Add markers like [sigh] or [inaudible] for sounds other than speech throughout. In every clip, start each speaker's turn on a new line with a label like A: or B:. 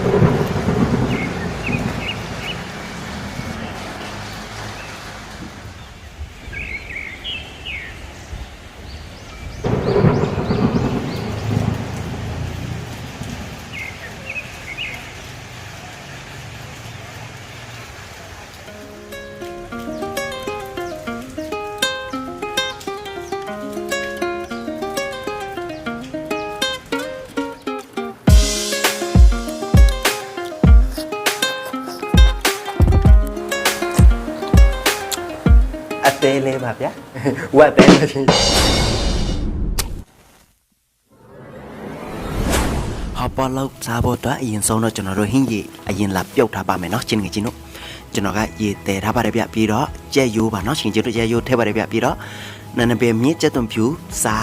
A: အ သေးလေးပါဗျာဝက်သေးလေးချင်းဟပါလောက်စားဖို့တော့အရင်ဆုံးတော့ကျွန်တော်တို့ဟင်းကြီးအရင်လာပြုတ်ထားပါမယ်နော်ချင်းငယ်ချင်းတို့ကျွန်တော်ကရေတည်ထားပါတယ်ဗျပြီးတော့ကြက်ရိုးပါနော်ချင်းချင်းတို့ကြက်ရိုးထည့်ပါတယ်ဗျပြီးတော့နန္ဒပေမြင့်ကြက်သွန်ဖြူစာ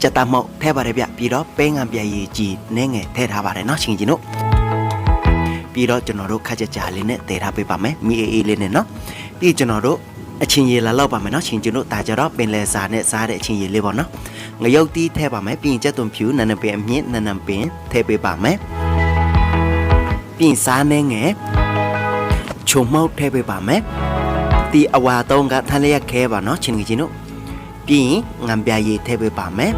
A: ကြက်တမောက်ထည့်ပါတယ်ဗျပြီးတော့ပဲငံပြရေကြီးနဲ့ငယ်ထည့်ထားပါတယ်နော်ချင်းချင်းတို့ပြီးတော့ကျွန်တော်တို့ခက်ကြကြလေးနဲ့တည်ထားပေးပါမယ်မီအေးအေးလေးနဲ့နော်ပြီးကျွန်တော်တို့ အချင်းရေလာလောက်ပါမယ်နော်ချင်းကျွန်တို့ဒါကြတော့ပင်လယ်စာနဲ့စားတဲ့အချင်းရေလေးပေါ့နော်ငရုတ်တီးထည့်ပါမယ်ပြီးရင်ကြက်သွန်ဖြူနန္နပင်အမြင့်နန္နပင်ထည့်ပေးပါမယ်ပြီးရင်စားနေငယ်ချုံမောက်ထည့်ပေးပါမယ်တီအဝါသုံးကထန်လျက်ခဲပါနော်ချင်းကြီးချင်းတို့ပြီးရင်ငံပြာရေထည့်ပေးပါမယ်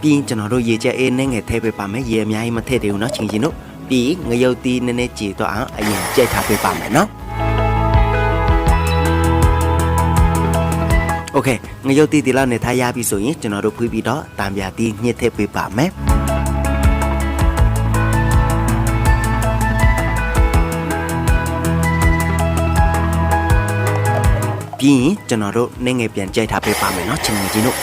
A: ပြီးရင်ကျွန်တော်တို့ရေချက်အေးနဲ့ငယ်ထည့်ပေးပါမယ်ရေအများကြီးမထည့်သေးဘူးနော်ချင်းချင်းတို့ပြီးငရုတ်တီးနည်းနည်းကြေတော့အရင်ကြိုက်ထားပေးပါမယ်နော် โอเคငရုတ်တီတီလောက်နေထားရပြီဆိုရင်ကျွန်တော်တို့ဖွေးပြီးတော့တံပြာတီညှစ်ထည့်ပေးပါမယ်ပြီးရင်ကျွန်တော်တို့နေငယ်ပြန်ကြိုက်ထားပေးပါမယ်เนาะချင်းငယ်ချင်းတို့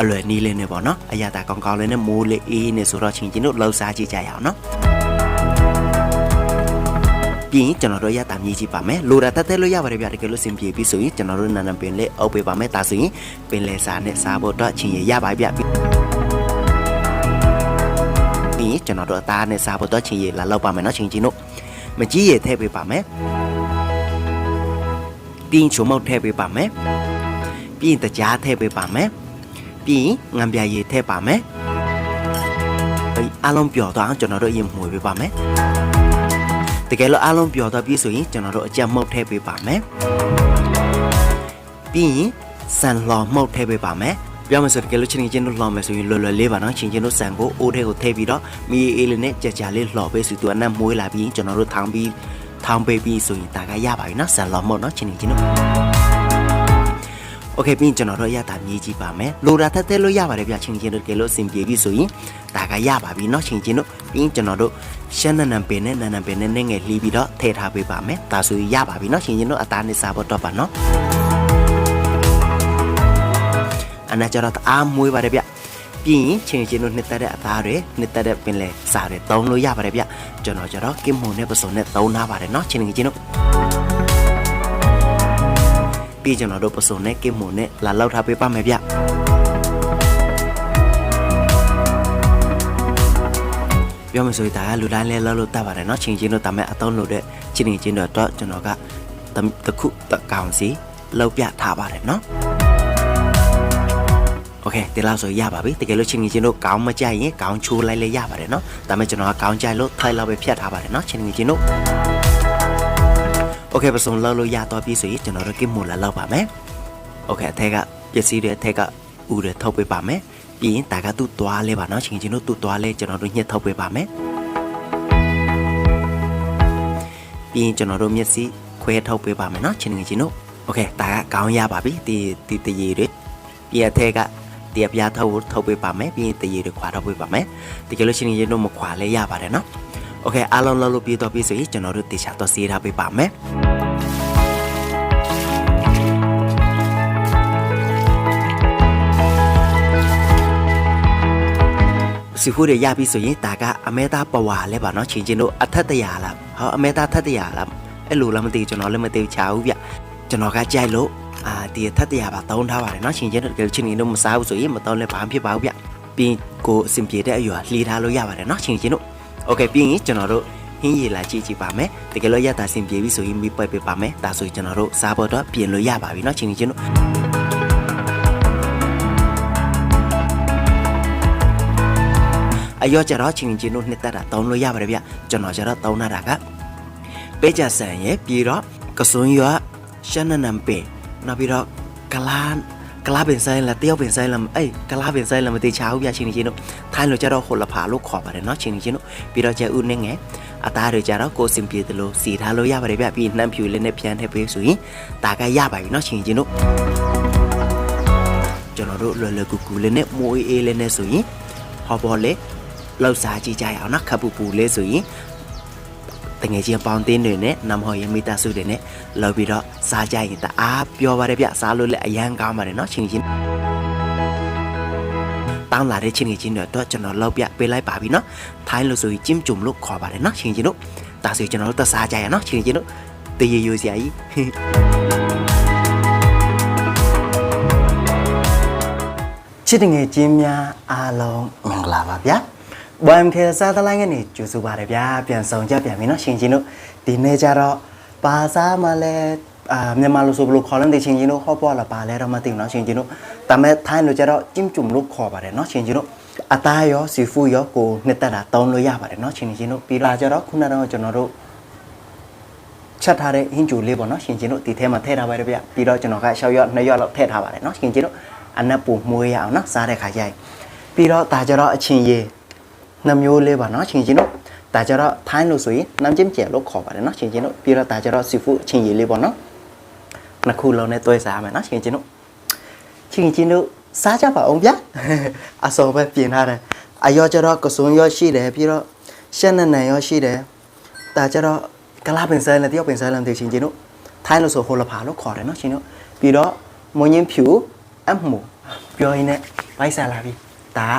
A: အလွယ်နီးလေးနဲ့ပေါ့နော်အရသာကောင်းကောင်းလေးနဲ့မိုးလေးအေးနေဆိုတော့ချင်းချင်းတို့လှုပ်ရှားကြည့်ကြရအောင်နော် ပြီးရင်ကျွန်တော်တို့ရတာမြည်ကြည့်ပါမယ်လိုတာတက်တက်လို့ရပါတယ်ဗျတကယ်လို့စင်ပြေပြီဆိုရင်ကျွန်တော်တို့နန်းနံပင်လေးအုပ်ပေးပါမယ်ဒါဆိုရင်ပင်လေစာနဲ့စားဖို့တော့ချင်းရရပါဗျပြီးရင်ကျွန်တော်တို့အသားနဲ့စားဖို့တော့ချင်းရလာလောက်ပါမယ်နော်ချင်းချင်းတို့မကြီးရထည့်ပေးပါမယ်ပြီးရင်ချုံမောက်ထည့်ပေးပါမယ်ပြီးရင်တကြားထည့်ပေးပါမယ်ပြီးရင်ငံပြရည်ထည့်ပါမယ်အားလုံးပျော်သွားအောင်ကျွန်တော်တို့အရင်မှုပေးပါမယ် တကယ်လို့အားလုံးပျော်သွားပြီဆိုရင်ကျွန်တော်တို့အကြက်မှုတ်ထည့်ပေးပါမယ်ပြီးရင်ဆန်လှော်မှုတ်ထည့်ပေးပါမယ်ပြောမယ်ဆိုတကယ်လို့ချင်းချင်းတို့လှော်မယ်ဆိုရင်လွယ်လွယ်လေးပါနော်ချင်းချင်းတို့ဆန်ကိုအိုးထဲကိုထည့်ပြီးတော့မီအေးလေးနဲ့ကြာကြာလေးလှော်ပေးစီသူအနက်မွေးလာပြီးကျွန်တော်တို့ထောင်းပြီးထောင်းပေးပြီးဆိုရင်ဒါကရပါပြီနော်ဆန်လှော်မှုတ်နော်ချင်းချင်းတို့โอเคပြီးရင်ကျွန်တော်တို့ရတာမြည်ကြည့်ပါမယ်လိုတာထက်ထည့်လို့ရပါတယ်ဗျချင်းချင်းတို့တကယ်လို့အဆင်ပြေပြီဆိုရင်ဒါကရပါပြီเนาะချင်းချင်းတို့ပြီးရင်ကျွန်တော်တို့ ရှမ်းနနံပင်နဲ့နနံပင်နဲ့နဲ့ငယ်လှီးပြီးတော့ထည့်ထားပေးပါမယ်ဒါဆိုရင်ရပါပြီเนาะချင်းချင်းတို့အသားနဲ့စားဖို့တော့ပါเนาะအနာကြတော့အားမွေးပါတယ်ဗျပြီးရင်ချင်းချင်းတို့နှစ်သက်တဲ့အသားတွေနှစ်သက်တဲ့ပင်လေစားတွေသုံးလို့ရပါတယ်ဗျကျွန်တော်ကြတော့ကင်မွန်နဲ့ပစုံနဲ့သုံးထားပါတယ်เนาะချင်းချင်းတို့ပြီးကျွန်တော်တို့ပစုံနဲ့ကင်မွန်နဲ့လာလောက်ထားပေးပါမယ်ဗျ ပြောမယ်ဆိုရင်ဒါကလူတိုင်းလဲလောက်လို့တတ်ပါတယ်เนาะချင်းချင်းတို့ဒါမဲ့အသုံးလို့တဲ့ချင်းချင်းချင်းတို့တော့ကျွန်တော်ကတခုတကောင်စီလောက်ပြထားပါတယ်เนาะโอเคဒီလောက်ဆိုရပါပြီတကယ်လို့ချင်းချင်းတို့ကောင်းမကြရင်ကောင်းချိုးလိုက်လဲရပါတယ်เนาะဒါမဲ့ကျွန်တော်ကကောင်းကြလို့ထိုက်လောက်ပဲဖြတ်ထားပါတယ်เนาะချင်းချင်းတို့โอเคပစုံလောက်လို့ရတော့ပြီဆိုရင်ကျွန်တော်တို့ကိမိုလာလောက်ပါမယ်โอเคအထက်ကပစ္စည်းတွေအထက်ကဥတွေထုတ်ပေးပါမယ် ပြီးရင်ဒါကသူ့သွားလဲပါเนาะချင်းချင်းတို့သူ့သွားလဲကျွန်တော်တို့ညှက်ထုတ်ပေးပါမယ်ပြီးရင်ကျွန်တော်တို့မျက်စိခွဲထုတ်ပေးပါမယ်เนาะချင်းချင်းတို့โอเคဒါကကောင်းရပါပြီဒီဒီတရေတွေပြီးရတဲ့ကဒီအပြားထုတ်ထုတ်ပေးပါမယ်ပြီးရင်တရေတွေခွာထုတ်ပေးပါမယ်တကယ်လို့ချင်းချင်းတို့မခွာလဲရပါတယ်เนาะโอเคအားလုံးလုံးလို့ပြီးတော့ပြီးဆိုရင်ကျွန်တော်တို့တေချာတော့စေးထားပေးပါမယ် စီဖူးတွေရပြီဆိုရင်ဒါကအမဲသားပဝါလဲပါเนาะချင်းချင်းတို့အထက်တရာလားဟောအမဲသားထက်တရာလားအဲ့လိုလားမသိဘူးကျွန်တော်လည်းမသိချဘူးဗျကျွန်တော်ကကြိုက်လို့အာဒီအထက်တရာပါတောင်းထားပါတယ်เนาะချင်းချင်းတို့တကယ်ချင်းချင်းတို့မစားဘူးဆိုရင်မတောင်းလဲဘာမှဖြစ်ပါဘူးဗျပြီးကိုအဆင်ပြေတဲ့အရွာလှေထားလို့ရပါတယ်เนาะချင်းချင်းတို့โอเคပြီးရင်ကျွန်တော်တို့ဟင်းရည်လာကြည့်ကြည့်ပါမယ်တကယ်လို့ရတာအဆင်ပြေပြီဆိုရင်မိပိုက်ပေးပါမယ်ဒါဆိုရင်ကျွန်တော်တို့စားဖို့တော့ပြင်လို့ရပါပြီเนาะချင်းချင်းတို့ အရောကြတော့ချင်းချင်းတို့နှစ်သက်တာတောင်းလို့ရပါတယ်ဗျကျွန်တော်ကြတော့တောင်းတာကပေးကြဆန်ရဲ့ပြီးတော့ကစွန်းရွာရှန်နနံပေနောက်ပြီးတော့ကလာကလာပင်ဆိုင်လာတယောက်ပင်ဆိုင်လာအေးကလာပင်ဆိုင်လာမတိချာဘူးဗျချင်းချင်းတို့ထိုင်းလို့ကြတော့ဟိုလဖာလို့ခေါ်ပါတယ်နော်ချင်းချင်းတို့ပြီးတော့ကျဦးနေငယ်အသားတွေကြတော့ကိုစင်ပြေတယ်လို့စီထားလို့ရပါတယ်ဗျပြီးနှမ်းဖြူလေးနဲ့ပြန်ထည့်ပေးဆိုရင်ဒါကရပါပြီနော်ချင်းချင်းတို့ကျွန်တော်တို့လွယ်လွယ်ကူကူလေးနဲ့မွေးအေးလေးနဲ့ဆိုရင်ဟောပေါ်လေ လှုပ်ရှားကြည့်ကြရအောင်နော်ခပ်ပူပူလေးဆိုရင်တငယ်ချင်းပေါင်းတင်းတွေနဲ့နမဟောရမိသားစုတွေနဲ့လောက်ပြီးတော့စားကြရင်တအားပျော်ပါတယ်ဗျစားလို့လည်းအရန်ကောင်းပါတယ်နော်ချင်းချင်းတောင်းလာတဲ့ချင်းချင်းတွေတော့ကျွန်တော်လောက်ပြပေးလိုက်ပါပြီနော်ထိုင်းလို့ဆိုရင်ကျင်းကြုံလို့ခေါ်ပါတယ်နော်ချင်းချင်းတို့ဒါဆိုကျွန်တော်တို့တစားကြရနော်ချင်းချင်းတို့တရေရိုးစရာကြီးချစ်တငယ်ချင်းများအားလုံးမင်္ဂလာပါဗျာ ဘွမ်ခေစားသလိုင်းကနေကြိုဆိုပါရဗျာပြန်ဆောင်ကြပြန်ပြီနော်ရှင်ချင်းတို့ဒီနေ့ကျတော့ပါစားမလဲအာမြန်မာလိုဆိုဘယ်လိုခေါ်လဲတဲ့ရှင်ချင်းတို့ဟောပေါ်လာပါလဲတော့မသိဘူးနော်ရှင်ချင်းတို့ဒါမဲ့ထိုင်းလိုကျတော့จิ้มจุ่มလို့ခေါ်ပါတယ်နော်ရှင်ချင်းတို့အသားရောစီဖူရောကိုနှစ်သက်တာတောင်းလို့ရပါတယ်နော်ရှင်ချင်းတို့ပြီးတော့ကျတော့ခုနကတော့ကျွန်တော်တို့ ချက်ထားတဲ့ဟင်းကျူလေးပေါ့နော်ရှင်ချင်းတို့ဒီထဲမှာထည့်ထားပါတယ်ဗျပြီးတော့ကျွန်တော်က6ရက်2ရက်လောက်ထည့်ထားပါတယ်နော်ရှင်ချင်းတို့အနက်ပူမွေးရအောင်နော်စားတဲ့ခါကျရင်ပြီးတော့ဒါကြတော့အချင်းရ ည်နှမျိုးလေးပါနော်ရှင်ချင်းတို့ဒါကြတော့ထိုင်းလို့ဆိုရင်น้ำจิ้มแจ่วလို့ခေါ်ပါတယ်နော်ရှင်ချင်းတို့ပြီးတော့ဒါကြတော့စီဖူးအချင်းရည်လေးပေါ့နော်နှစ်ခုလုံးနဲ့တွဲစားရမယ်နော်ရှင်ချင်းတို့ရှင်ချင်းတို့စားကြပါအောင်ဗျအစောပဲပြင်ထားတယ်အရောကြတော့ကစုံရောရှိတယ်ပြီးတော့ရှက်နနန်ရောရှိတယ်ဒါကြတော့ ကလာပင်ဆဲလည်းတယောက်ပင်ဆဲလည်းမသိချင်းချင်းတို့ထိုင်းလို့ဆိုဟိုလဖာလို့ခေါ်တယ်နော်ချင်းတို့ပြီးတော့မွန်ရင်ဖြူအမှုပြောရင်းနဲ့ဗိုက်ဆာလာပြီဒါက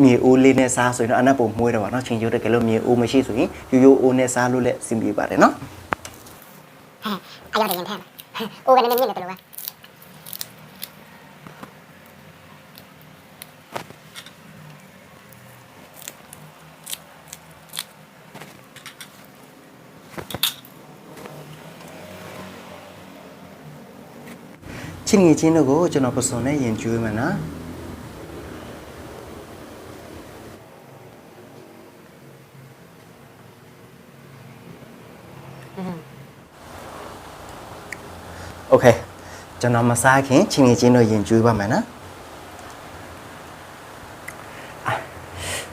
A: မြေအိုးလေးနဲ့စားဆိုရင်တော့အနက်ပုံမွေးတော့ပါနော်ချင်းချိုးတကယ်လို့မြေအိုးမရှိဆိုရင်ရိုးရိုးအိုးနဲ့စားလို့လည်းအဆင်ပြေပါတယ်နော်
B: အရောက်တယ်ရင်ထဲမှာအိုးကလည်းမြင့်နေတယ်လို့ပဲ
A: ချင်းငယ်ချင်းတို့ကိုကျွန်တော်ပစုံနဲ့ယင်ကျွေးမယ်နော် ok. Cho nó mà sai khiến chị à, nghĩ chị nơi nhìn chui vào mày nó.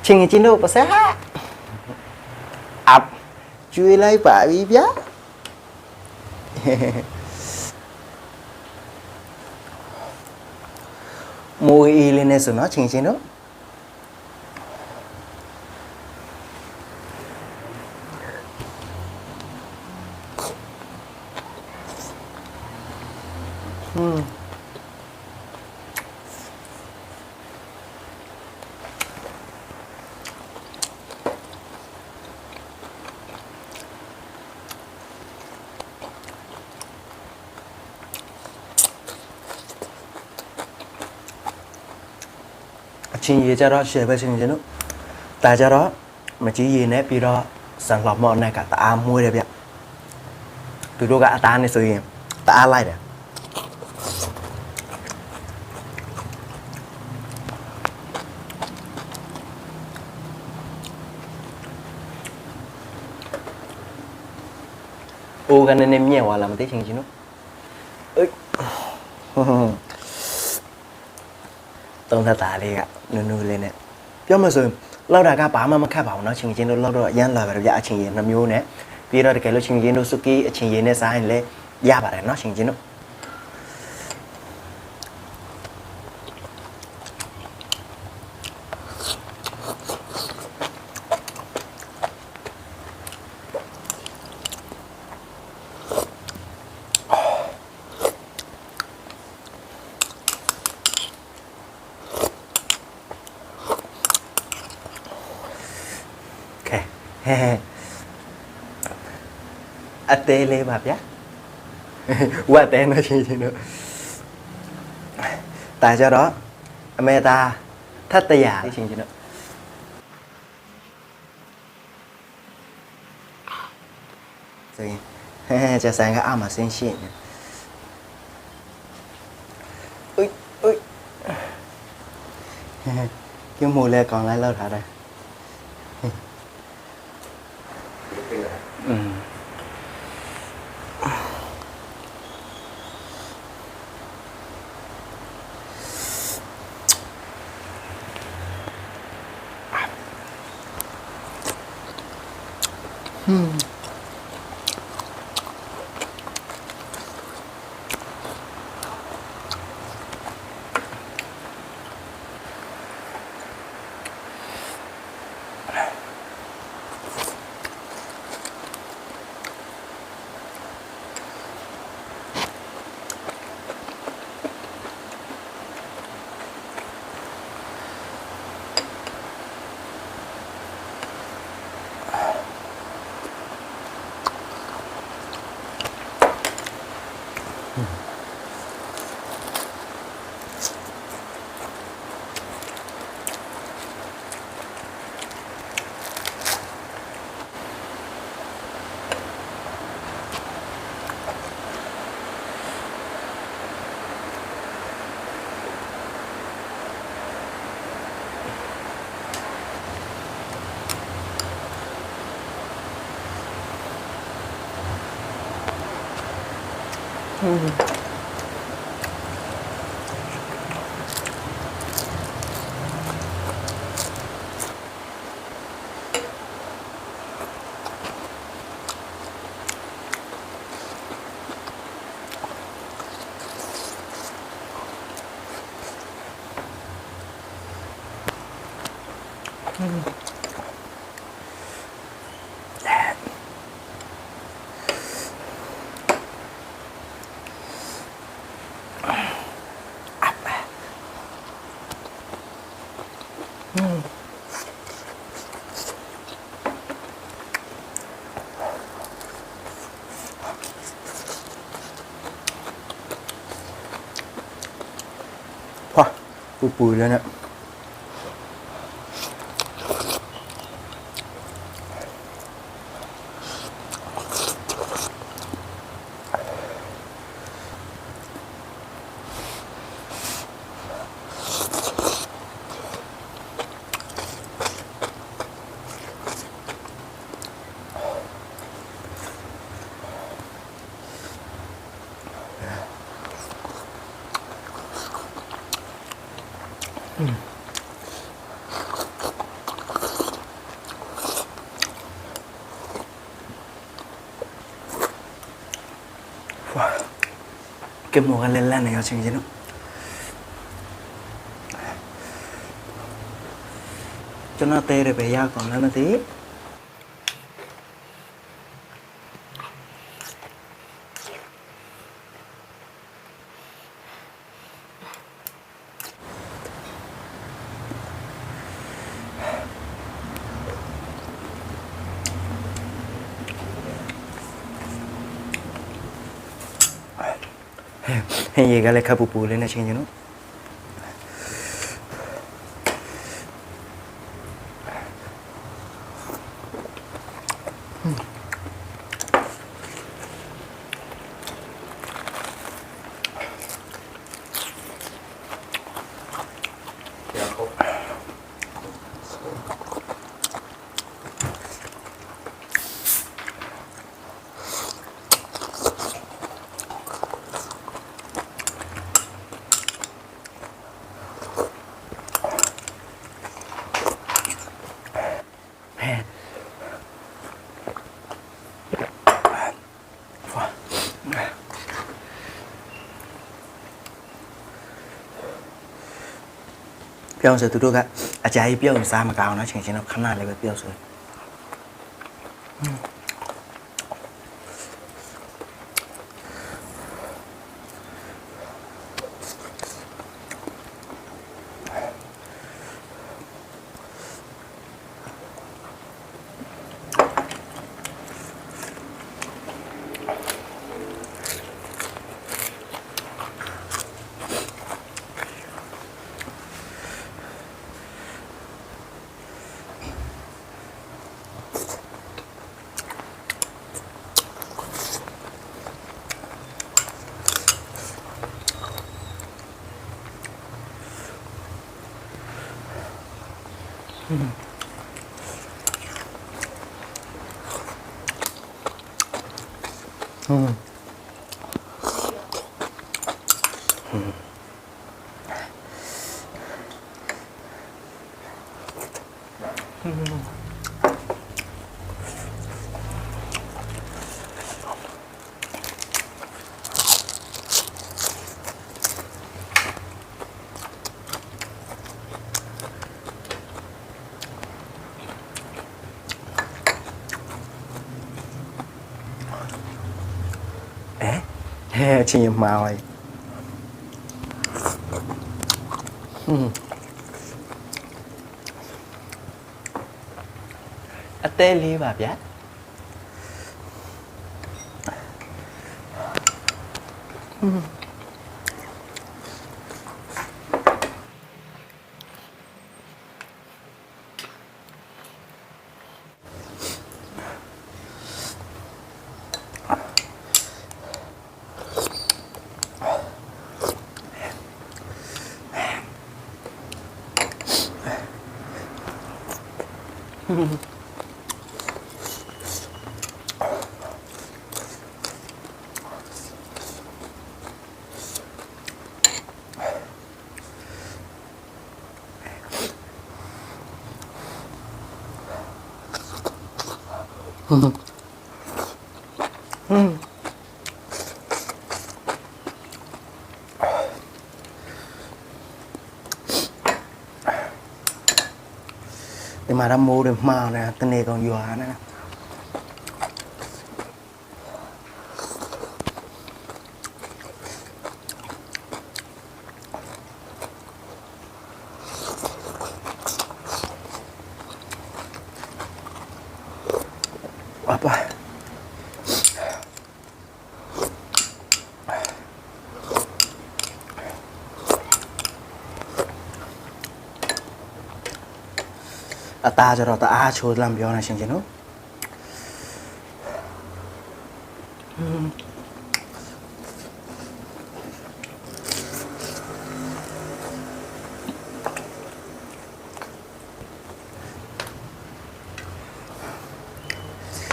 A: Chị nghĩ chị nơi bà sẽ hát. Ập chui lấy bà bị bia mùi y lên nên sự nó chị nghĩ chị nơi อืมအချင်းရေကြတော့ရှယ်ပဲချင်းချင်းတို့ဒါကြတော့မကြီးရေနဲ့ပြီးတော့ဆန်လှမော့နဲ့ကတအားမွေးတယ်ဗျသူတို့ကအသားနဲ့ဆိုရင်တအားလိုက်တယ် အိုးကနည်းနည်းမြင့်သွားလားမသိချင်းချင်းတို့အေးဟွန်းဟွန်း သုံးသက်သားလေးကနူးနူးလေးနဲ့ပြောမှဆိုရင်လောက်တာကဘာမှမခတ်ပါဘူးเนาะချင်းချင်းတို့လောက်တော့အရန်လာပါတယ်ဗျအချင်းရင်နှမျိုးနဲ့ပြီးတော့တကယ်လို့ချင်းချင်းတို့စုကီအချင်းရင်နဲ့စားရင်လည်းရပါတယ်เนาะချင်းချင်းတို့ [laughs] Ate lê mập giá [laughs] Qua tê nói gì gì nữa Tại do đó Meta thất tay giả Cái chuyện gì nữa? Rồi [laughs] Chà sang cái âm mà xin xin. Ui Ui. Cái mùi lê còn lại lâu rồi đây à? ะဆိုင်ကအမဆင်းရှင်းနေဥိဥိဟဲဟဲပြုံးမို့လဲကောင်းလိုက်လောက်ထားတယ် ဖွာ ပူပူလည်းနဲ့ဖွာ ကဲမောကလည်းလန့်နေရောချင်းချင်းတို့ကျွန်တော်တဲရပဲရကောင်လည်းမသိ ဟင်းရေကလည်းခပ်ပူပူလေးနဲ့ချင်းချင်းတို့ ပြောင်းစသူတို့ကအကြာကြီးပြုတ်ရင်စားမကောင်းတော့ချင်းချင်းတော့ခဏလေးပဲပြုတ်ဆို 음. 음. えチームマオイうんあてりはびゃ Mm-hmm. Mm-hmm. [laughs] ပါဟွန်းအသေးလေးပါဗျာဒီမှာတော့မိုးတွေမှားနေတာတနေကောင်ရွာနေတာအ อาตาจะรอตาอาชูลำบียวนะเชียงเจนุ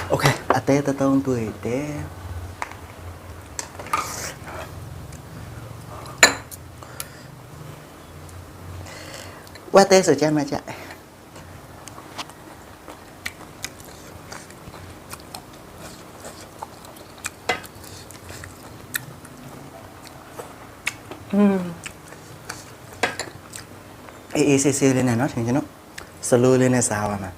A: โอเคอาเตตะต้องตัวเตว่าเต้สุดใจมาจ้ะ အေးဆေးဆေးလေးနဲ့နော်ထင်ကျွန်တော်စလိုးလေးနဲ့စားပါမယ်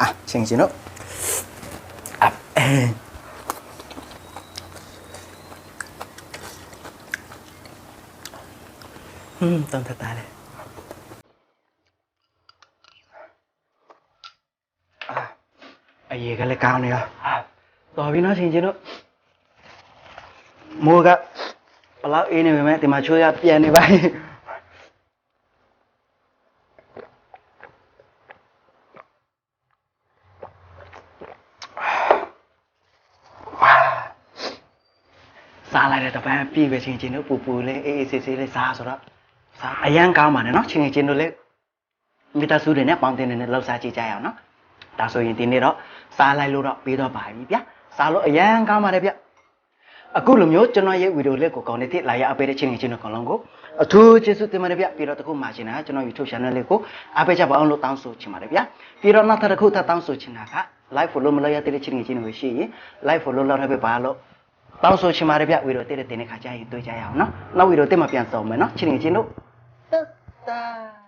A: อ่ะချင်းချင်းတို့အပ် ต้มสไตล์เลยอายกันเลยกาวเนี่ยต่อพี่น้องสิจริงๆมูกับปลาอีนี่ไหมแต่มาช่วยเปลี่ยนนี่ไปซาอะไรแต่ไปพี่ไปจริงๆเนอะปูปูเลยเอเอซีซีเลยซาสุดแล้ว စားအရန်ကောင်းပါတယ်နော်ချင်းချင်းတို့လည်းမိသားစုတွေနဲ့ပေါင်းတင်နေနဲ့လှုပ်ရှားကြည့်ကြရအောင်နော်ဒါဆိုရင်ဒီနေ့တော့စားလိုက်လို့တော့ပြီးတော့ပါပြီဗျာစားလို့အရန်ကောင်းပါတယ်ဗျအခုလိုမျိုးကျွန်တော်ရဲ့ဗီဒီယိုလေးကိုကောင်းနေတဲ့လာရအပေးတဲ့ချင်းချင်းတို့ကောင်လုံးကိုအထူးကျေးဇူးတင်ပါတယ်ဗျပြီးတော့တခုမှချင်တာကျွန်တော် YouTube channel လေးကိုအားပေးကြပါအောင်လို့တောင်းဆိုချင်ပါတယ်ဗျပြီးတော့နောက်ထပ်တစ်ခုထပ်တောင်းဆိုချင်တာက live follow မလုပ်ရတဲ့ချင်းချင်းတွေရှိရင် live follow လုပ်ရပဲပါလို့တောင်းဆိုချင်ပါတယ်ဗျဗီဒီယိုတဲ့တဲ့တဲ့ခါကျရင်တွေ့ကြရအောင်နော်နောက်ဗီဒီယိုတဲ့မှာပြန်ဆောင်မယ်နော်ချင်းချင်းတို့
B: está